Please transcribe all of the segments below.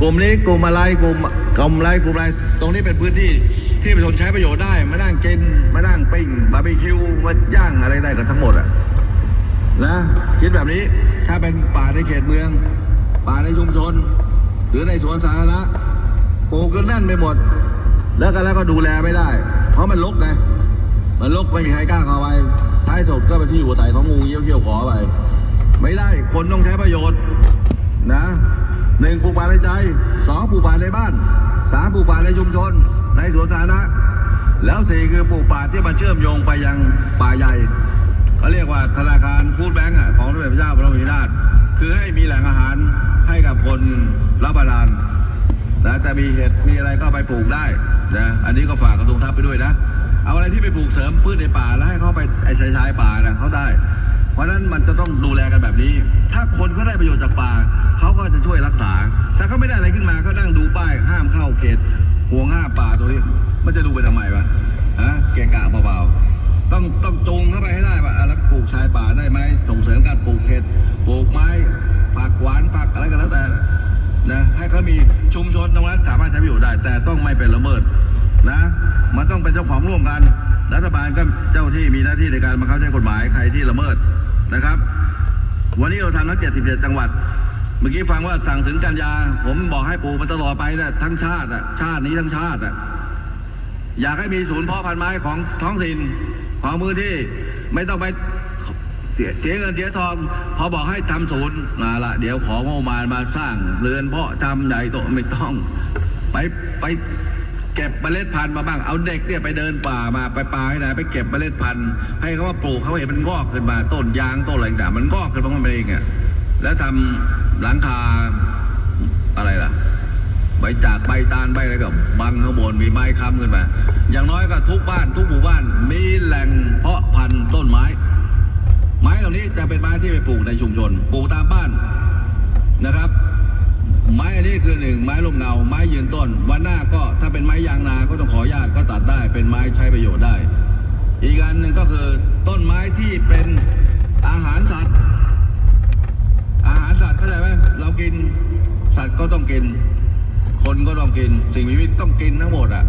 กลุ่มนี้กลุ่มอะไรกลุ่มกลุ่มอะไรกลุ่มอะไร ตรงนี้เป็นพื้นที่ที่ประชาชนใช้ประโยชน์ได้มานั่งกินมานั่งปิ้งบาร์บีคิวมาย่างอะไรได้กันทั้งหมดอะนะคิดแบบนี้ถ้าเป็นป่าในเขตเมือง ป่าในชุมชน หรือในสวนสาธารณะปลูกกันแน่นไปหมด แล้วก็แล้วก็ดูแลไม่ได้ เพราะมันรกไงมันรกไม่มีใครกล้าเข้าไปท้ายสุดก็เป็นที่หัวใจของงูเยี่ยวเขี้ยวขอไปไม่ได้คนต้องใช้ประโยชน์นะ หนึ่งปลูกป่าในใจสองปลูกป่าในบ้านสามปลูกป่าในชุมชน ในสวนสาธารณะแล้วสี่คือปลูกป่าที่มันเชื่อมโยงไปยังป่าใหญ่เขาเรียกว่าธนาคารฟู้ดแบงก์ของสมเด็จพระเจ้าพระบรมราชคือให้มีแหล่งอาหารให้กับคนรับประทานนะแต่มีเห็ดมีอะไรก็ไปปลูกได้นะอันนี้ก็ฝากกระทรวงทัพไปด้วยนะ เอาอะไรที่ไปปลูกเสริมพืชในป่าแล้วให้เขาไปไอ้ชายชายป่านะเขาได้ เพราะฉะนั้นมันจะต้องดูแลกันแบบนี้ ถ้าคนเขาได้ประโยชน์จากป่าเขาก็จะช่วยรักษา แต่เขาไม่ได้อะไรขึ้นมาเขานั่งดูป้ายห้ามเข้าเขตห่วงห้าป่าตัวนี้มันจะดูไปทำไมวะฮะเกะกะเบาๆต้องต้องจูงเข้าไปให้ได้ว่าอะแล้วปลูกชายป่าได้ไหมส่งเสริมการปลูกเห็ดปลูกไม้ผักหวานผักอะไรก็แล้วแต่นะให้เขามีชุมชนตรงนั้นสามารถใช้ประโยชน์ได้ แต่ต้องไม่เป็นละเมิดนะ มันต้องเป็นเจ้าของร่วมกัน รัฐบาลก็เจ้าที่มีหน้าที่ในการบังคับใช้กฎหมายใครที่ละเมิดนะครับ วันนี้เราทำทั้ง77 จังหวัด เมื่อกี้ฟังว่าสั่งถึงกันยา ผมบอกให้ปลูกมันตลอดไปนะทั้งชาติอะชาตินี้ทั้งชาติอะอยากให้มีศูนย์เพาะพันธุ์ไม้ของท้องถิ่นของมือที่ไม่ต้องไปเสียเสียเงินเสียทองพอบอกให้ทำศูนย์มาละเดี๋ยวของงบประมาณมาสร้างเรือนเพาะทำใหญ่โตไม่ต้อง ไปไป เก็บเมล็ดพันธุ์มาบ้างเอาเด็กเนี่ยไปเดินป่ามาไปป่าให้ไหนไปเก็บเมล็ดพันธุ์ให้เขาว่าปลูกเขาเห็นมันงอกขึ้นมาต้นยางต้นอะไรต่างมันงอกขึ้นมาของมันเองอะแล้วทำหลังคาอะไรล่ะใบจากใบตาลใบอะไรก็บังข้างบนมีไม้ค้ำขึ้นมา อย่างน้อยก็ทุกบ้านทุกหมู่บ้านมีแหล่งเพาะพันธุ์ต้นไม้ ไม้เหล่านี้จะเป็นไม้ที่ไปปลูกในชุมชนปลูกตามบ้าน นนี้คือหนึ่งไม้ลมเงาไม้ยืนต้น วันหน้าก็ถ้าเป็นไม้ยางนาก็ต้องขออนุญาตก็ตัดได้ เป็นไม้ใช้ประโยชน์ได้ อีกอันหนึ่งก็คือต้นไม้ที่เป็นอาหารสัตว์ อาหารสัตว์เข้าใจไหมเรากินสัตว์ก็ต้องกิน คนก็ต้องกิน สิ่งมีชีวิตต้องกินทั้งหมดอะ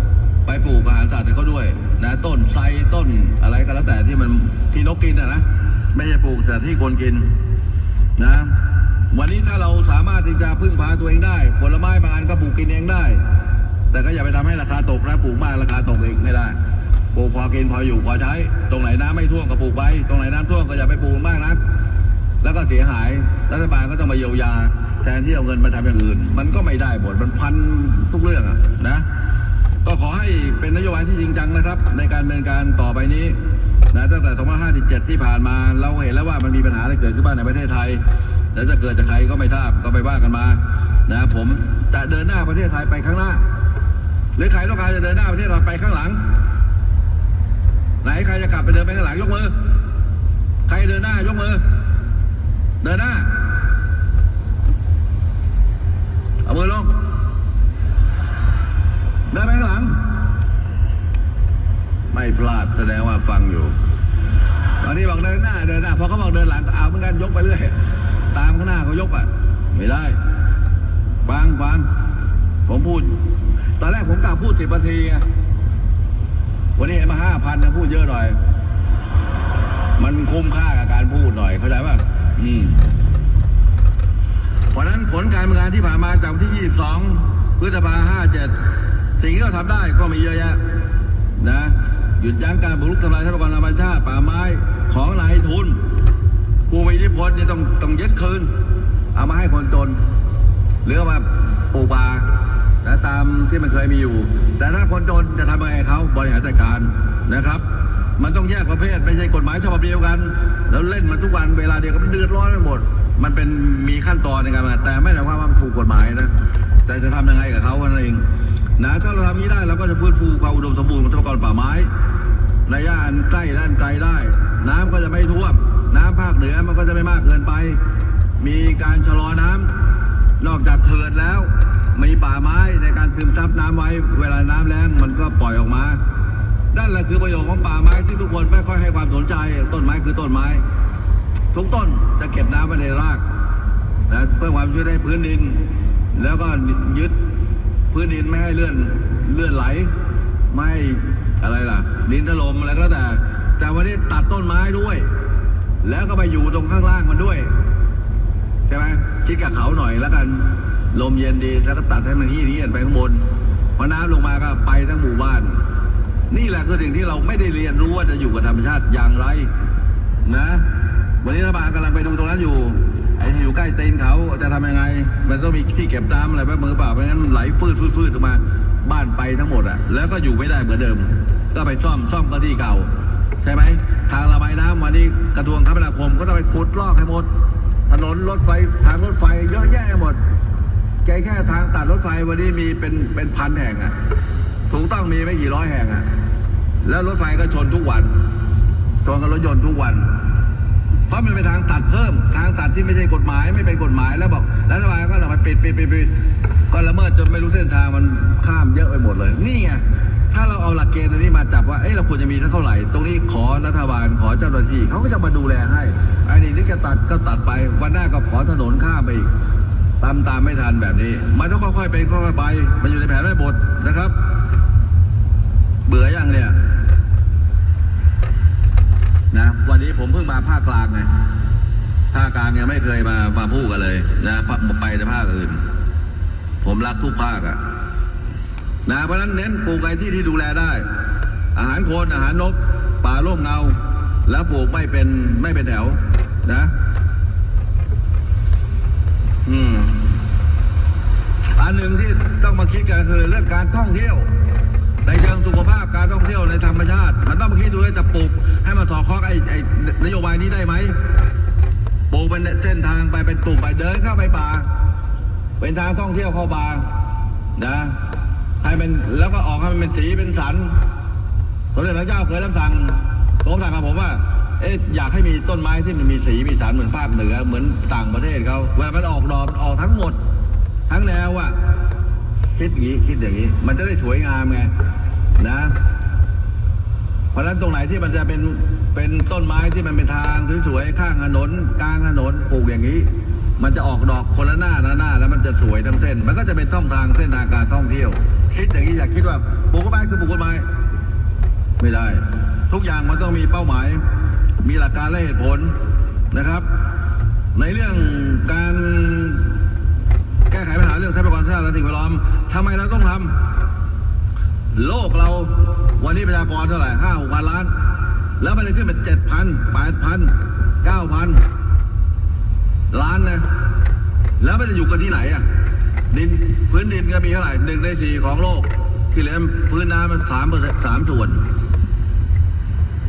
ไปปลูกอาหารสัตว์ให้เขาด้วยนะต้นไทรต้นอะไรก็แล้วแต่ที่มันที่นกกินอะนะไม่ใช่ปลูกแต่ที่คนกินนะ วันนี้ถ้าเราสามารถ ตัวเองได้ ผลไม้บางอันก็ปลูกกินเองได้ แต่ก็อย่าไปทำให้ราคาตกนะปลูกมากราคาตกเองไม่ได้ปลูกพอกินพออยู่พอใช้ ตรงไหนน้ำไม่ท่วมก็ปลูกไปตรงไหนน้ำท่วมก็อย่าไปปลูกมากนะแล้วก็เสียหายรัฐบาลก็ต้องมาเยียวยา แทนที่เอาเงินมาทำอย่างอื่น มันก็ไม่ได้หมดมันพันทุกเรื่องอะนะ ก็ขอให้เป็นนโยบายที่จริงจังนะครับ ในการดำเนินการต่อไปนี้นะตั้งแต่2557 ที่ผ่านมาเราเห็นแล้วว่ามันมีปัญหาอะไรเกิดขึ้นบ้างในประเทศไทยแล้วจะเกิดจากใครก็ไม่ทราบก็ไปว่ากันมา นะผมจะเดินหน้าประเทศไทยไปข้างหน้า หรือใครต้องการจะเดินหน้าประเทศเราไปข้างหลัง ไหนใครจะกลับไปเดินไปข้างหลังยกมือ ใครเดินหน้ายกมือ เดินหน้า เอามือลง เดินไปข้างหลัง ไม่พลาดแสดงว่าฟังอยู่ ตอนนี้บอกเดินหน้าเดินหน้าพอเขาบอกเดินหลังก็เอาเหมือนกันยกไปเรื่อย ตามข้างหน้าเขายกอะ ไม่ได้ ฟังฟังผมพูด ตอนแรกผมกะพูดสิบนาทีไงวันนี้เห็นมาห้าพันนะพูดเยอะหน่อย มันคุ้มค่ากับการพูดหน่อยเข้าใจป่ะอืมเพราะนั้นผลการดำเนินงานที่ผ่านมาจากวันที่ 22 พฤษภา57สิ่งที่เราทำได้ก็มีเยอะแยะ นะ หยุดยั้งการบุกรุกทำลายทรัพยากรธรรมชาติป่าไม้ของนายทุนผู้มีอิทธิพลเนี่ยต้องต้องยึดคืน เอามาให้คนจน หรือเอามาปลูกป่านะตามที่มันเคยมีอยู่ แต่ถ้าคนจนจะทำยังไงเขาบริหารจัดการนะครับ มันต้องแยกประเภทไม่ใช่กฎหมายฉบับเดียวกัน แล้วเล่นมันทุกวันเวลาเดียวกันเดือดร้อนไปหมด มันเป็นมีขั้นตอนในการแต่ไม่ได้ว่ามันถูกกฎหมายนะแต่จะทำยังไงกับเขานั่นเองนะถ้าเราทำนี้ได้เราก็จะฟื้นฟูความอุดมสมบูรณ์ของทรัพยากรป่าไม้ในย่านใกล้ด้านไกลได้ น้ำก็จะไม่ท่วมน้ำภาคเหนือมันก็จะไม่มากเกินไป มีการชะลอน้ำ นอกจากเขื่อนแล้ว มีป่าไม้ในการซึมซับน้ำไว้ เวลาน้ำแล้งมันก็ปล่อยออกมานั่นแหละคือประโยชน์ของป่าไม้ที่ทุกคนไม่ค่อยให้ความสนใจ ต้นไม้คือต้นไม้ทุกต้นจะเก็บน้ำไว้ในรากนะเพื่อความช่วยได้พื้นดิน แล้วก็ยึดพื้นดินไม่ให้เลื่อนเลื่อนไหล ไม่อะไรล่ะ ดินถล่มอะไรก็แต่ แต่วันนี้ตัดต้นไม้ด้วย แล้วก็ไปอยู่ตรงข้างล่างมันด้วย ช่ไหมคิดกับเขาหน่อยแล้วกันลมเย็นดีแล้วก็ตัดให้มันที่นี้ไปข้างบนพอน้ำลงมาก็ไปทั้งหมู่บ้าน นี่แหละคือสิ่งที่เราไม่ได้เรียนรู้ว่าจะอยู่กับธรรมชาติอย่างไร นะ วันนี้รัฐบาลกำลังไปดูตรงนั้นอยู่ไอ้ที่อยู่ใกล้ตีนเขาจะทำยังไง มันต้องมีที่เก็บน้ำอะไรบ้มือเปล่าไม่งั้นไหลฟืดฟืดฟืดออกมาบ้านไปทั้งหมดอะแล้วก็อยู่ไม่ได้เหมือนเดิม ก็ไปซ่อมซ่อมก็ที่เก่า ใช่ไหมทางระบายน้ำวันนี้กระทรวงคมนาคมก็ต้องไปขุดลอกให้หมด ถนนรถไฟทางรถไฟเยอะแยะหมดแกแค่ทางตัดรถไฟวันนี้มีเป็นเป็นพันแห่งอะถูกต้องมีไม่กี่ร้อยแห่งอะแล้วรถไฟก็ชนทุกวันชนกับรถยนต์ทุกวัน เพราะมันเป็นทางตัดเพิ่ม ทางตัดที่ไม่ใช่กฎหมายไม่เป็นกฎหมายแล้วบอกรัฐบาลก็เราไปปิดปิดปิดปิดก็ละเมิดจนไม่รู้เส้นทางมันข้ามเยอะไปหมดเลย นี่ไง เราเอาหลักเกณฑ์ตรงนี้มาจับว่าเอ้เราควรจะมีเท่าไหร่ ตรงนี้ขอรัฐบาลขอเจ้าหน้าที่เขาก็จะมาดูแลให้ไอ้นี่ที่จะตัดก็ตัดไปวันหน้าก็ขอถนนข้ามไปอีกตามตามไม่ทันแบบนี้มันต้องค่อยๆเป็นค่อยๆไปมันอยู่ในแผนได้บทนะครับ เบื่อยังเนี่ยนะวันนี้ผมเพิ่งมาภาคกลางไงภาคกลางยังไม่เคยมามาพูดกันเลย นะไปในภาคอื่น ผมรักทุกภาคอะ นะเพราะฉะนั้นเน้นปลูกไอ้ที่ที่ดูแลได้ อาหารโคนอาหารนก ป่าร่มเงา แล้วปลูกไม่เป็นไม่เป็นแถวนะ อืมอันหนึ่งที่ต้องมาคิดกันคือเรื่องการท่องเที่ยว ในเชิงสุขภาพการท่องเที่ยวในธรรมชาติ มันต้องมาคิดดูว่าจะปลูกให้มันสอดคล้องไอ้ไอ้นโยบายนี้ได้ไหมปลูกเป็นเส้นทางไปเป็นกลุ่มไปเดินเข้าไปป่า เป็นทางท่องเที่ยวเข้าป่านะ ให้มันแล้วก็ออกให้มันเป็นสีเป็นสันสมเด็จพระเจ้าเคยรับสั่งผมสั่งกับผมว่า เอ๊ะอยากให้มีต้นไม้ที่มันมีสีมีสันเหมือนภาคเหนือเหมือนต่างประเทศเขาเวลามันออกดอกออกทั้งหมด ทั้งแนวอะคิดอย่างนี้คิดอย่างนี้ มันจะได้สวยงามไงนะ เพราะฉะนั้นตรงไหนที่มันจะเป็นเป็นต้นไม้ที่มันเป็นทางสวยๆข้างถนนกลางถนนปลูกอย่างนี้ มันจะออกดอกคนละหน้าละหน้าแล้วมันจะสวยทั้งเส้น มันก็จะเป็นช่องทางเส้นทางการท่องเที่ยว คิดอย่างนี้อย่าคิดว่าปลูกต้นไม้คือปลูกต้นไม้ไม่ได้ ทุกอย่างมันต้องมีเป้าหมาย มีหลักการและเหตุผลนะครับ ในเรื่องการแก้ไขปัญหาเรื่องทรัพยากรธรรมชาติและสิ่งแวดล้อมทำไมเราต้องทำโลกเราวันนี้ประชากรเท่าไหร่ห้าหกพันล้าน แล้วมันจะขึ้นเป็นเจ็ดพันแปดพันเก้าพันล้านนะ แล้วมันจะอยู่กันที่ไหนอะ ดินพื้นดินก็มีเท่าไหร่หนึ่งในสี่ของโลก ที่เหลือพื้นน้ำมันสามเปอร์เซ็นต์สามส่วน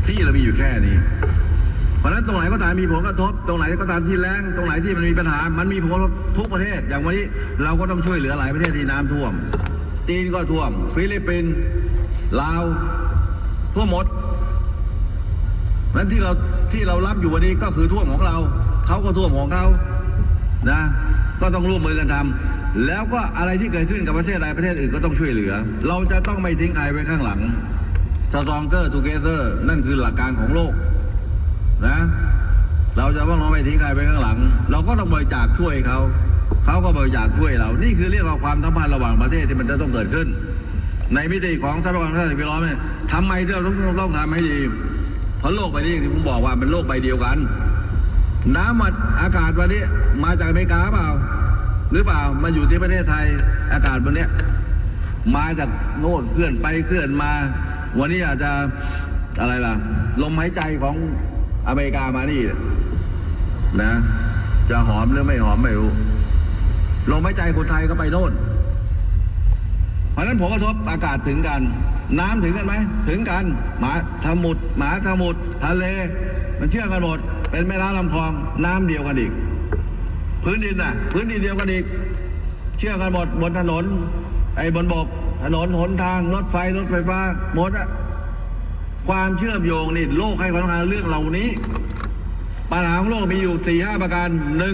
ที่เรามีอยู่แค่นี้ เพราะฉะนั้นตรงไหนก็ตามมีผลกระทบ ตรงไหนก็ตามที่แรงตรงไหนที่มันมีปัญหา มันมีผลกระทบทุกประเทศ อย่างวันนี้เราก็ต้องช่วยเหลือหลายประเทศที่น้ำท่วม จีนก็ท่วม ฟิลิปปินส์ลาวท่วหมดนั้นที่เราที่เรารับอยู่วันนี้ก็คือท่วมของเรา เขาก็ท่วมของเขานะ ก็ต้องร่วมมือกันทำ แล้วก็อะไรที่เกิดขึ้นกับประเทศใดประเทศอื่นก็ต้องช่วยเหลือ เราจะต้องไม่ทิ้งใครไว้ข้างหลัง stronger together นั่นคือหลักการของโลกนะ เราจะว่าเราไม่ทิ้งใครไปข้างหลัง เราก็ต้องบริจาคช่วยเขาเขาก็บริจาคช่วยเรา นี่คือเรียกว่าความสัมพันธ์ระหว่างประเทศที่มันจะต้องเกิดขึ้น ในมิติของทรัพยากรธรรมชาติสิ่งแวดล้อมเนี่ยทำไมเราต้องต้องทำให้ดี เพราะโลกใบนี้ที่ผมบอกว่าเป็นโลกใบเดียวกัน น้ำมันอากาศวันนี้มาจากอเมริกาเปล่า หรือเปล่ามาอยู่ที่ประเทศไทยอากาศวันนี้มาจากโน่นเคลื่อนไปเคลื่อนมา วันนี้อาจจะอะไรล่ะ ลมหายใจของอเมริกามานี่นะ จะหอมหรือไม่หอมไม่รู้ลมหายใจคนไทยก็ไปโน่น เพราะฉะนั้นผลกระทบอากาศถึงกัน น้ำถึงกันไหมถึงกันหมาทมุดหมาทมุดทะเล มันเชื่อมกันหมด เป็นแม่น้ำลำคลองน้ำเดียวกันอีก พื้นดินน่ะ พื้นดินเดียวกันอีก เชื่อกันหมดบนถนน ไอ้บนบก ถนนหนทางรถไฟรถไฟฟ้าหมดอะความเชื่อมโยงนี่โลกให้ความสำคัญเรื่องเหล่านี้ปัญหาของโลกมีอยู่สี่ห้าประการหนึ่ง